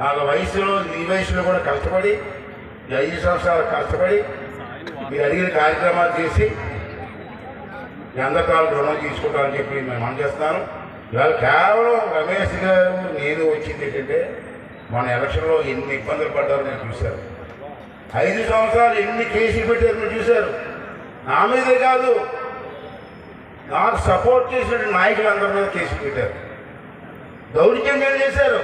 నాలుగు వయసులో ఈ వయసులో కూడా కష్టపడి ఐదు సంవత్సరాలు కష్టపడి మీరు అడిగిన కార్యక్రమాలు చేసి మీ అందరికాలు రుణం తీసుకుంటామని చెప్పి మేము అందజేస్తున్నాను. ఇవాళ కేవలం రమేష్ గారు నేను వచ్చింది ఏంటంటే మన ఎలక్షన్లో ఎన్ని ఇబ్బందులు పడ్డారు నేను చూశారు. ఐదు సంవత్సరాలు ఎన్ని కేసులు పెట్టారు మీరు చూశారు. నా మీదే కాదు నాకు సపోర్ట్ చేసిన నాయకులు అందరి మీద కేసులు పెట్టారు. దౌర్జన్యం చేశారు.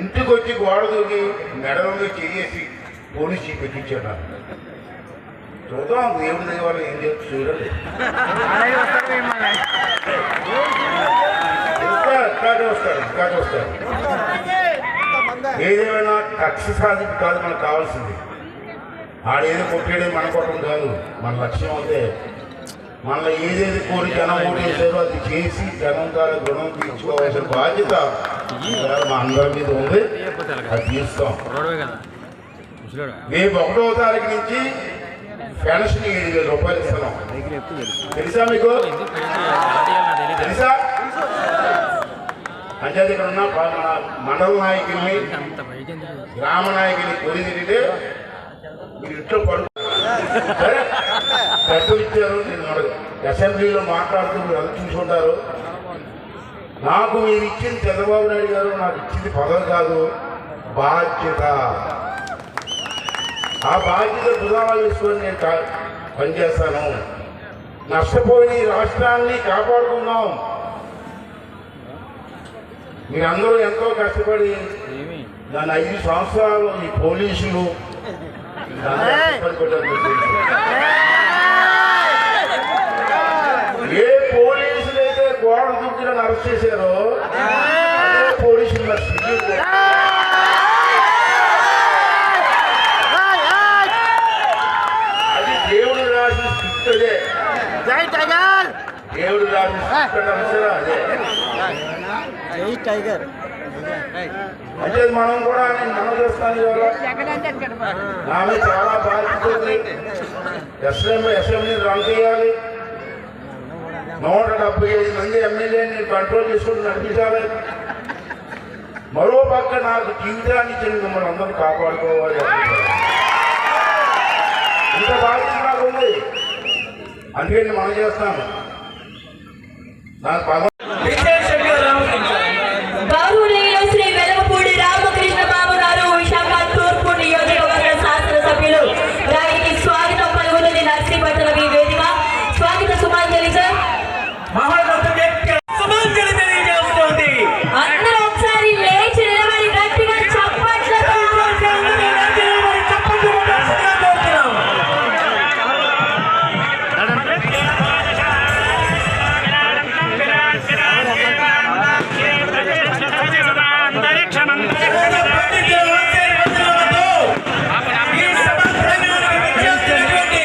ఇంటికి వచ్చి గోడ దూకి మెడల చేసి పోలీస్ చీఫ్ నాకు. చూద్దాం దేవుడి దగ్గర వాళ్ళు ఏం చేస్తూ చూడండి. ఇంకా ఇంకా చూస్తారు ఇంకా చూస్తారు ఏదేమైనా కక్ష సాధింపు కాదు మనకు కావాల్సింది. ఆడేదో కొట్టేది మన కొట్టడం కాదు మన లక్ష్యం అయితే మనలో ఏదేది కోరి జనం ఓటేసారో అది చేసి జనం ద్వారా రుణం తీర్చుకోవాల్సిన బాధ్యత మా అందరి మీద ఉంది. అది తీస్తాం కదా. రేపు ఒకటో తారీఖు నుంచి పెన్షన్ ఏడు వేల రూపాయలు ఇస్తున్నాం. తెలుసు మీకు? తెలుసా? పంచాయతీ ఇక్కడ ఉన్న మండల నాయకుల్ని గ్రామ నాయకుల్ని కోరి తిరిగితే మీరు ఇంట్లో పడు పెద్దలు ఇచ్చారు నేను అడగ. అసెంబ్లీలో మాట్లాడుతూ మీరు అది చూసుకుంటారు. నాకు మీరు ఇచ్చింది చంద్రబాబు నాయుడు గారు నాకు ఇచ్చింది పదవి కాదు. బాధ్యత. ఆ బాధ్యత భుజాలు వేసుకొని నేను పనిచేస్తాను. నష్టపోయిన ఈ రాష్ట్రాన్ని కాపాడుకుందాం. మీరందరూ ఎంతో కష్టపడి దాని ఐదు సంవత్సరాలు ఈ పోలీసులు దాన్ని ఇబ్బంది పెట్టారు మీకు తెలుసు. ఏ పోలీసులు అయితే గోడ దూకిన అరెస్ట్ చేశారో? అదే. పోలీసులు. అది దేవుడు రాసిన స్క్రిప్ట్ అదే. జై టైగర్. దేవుడు రాసిన అదే. జై టైగర్. అంటే మనం కూడా మనం చేస్తాను చాలా బాధ్యత అసెంబ్లీ రన్ చేయాలి నూట డెబ్బై ఐదు మంది ఎమ్మెల్యేని కంట్రోల్ చేసుకుంటూ నడిపించాలి. మరో పక్క నాకు జీవితాన్ని ఇచ్చిన మిమ్మల్ని అందరూ కాపాడుకోవాలి. ఇంత బాధ్యత నాకు ఉంది. అందుకని మనం చేస్తాను. నాకు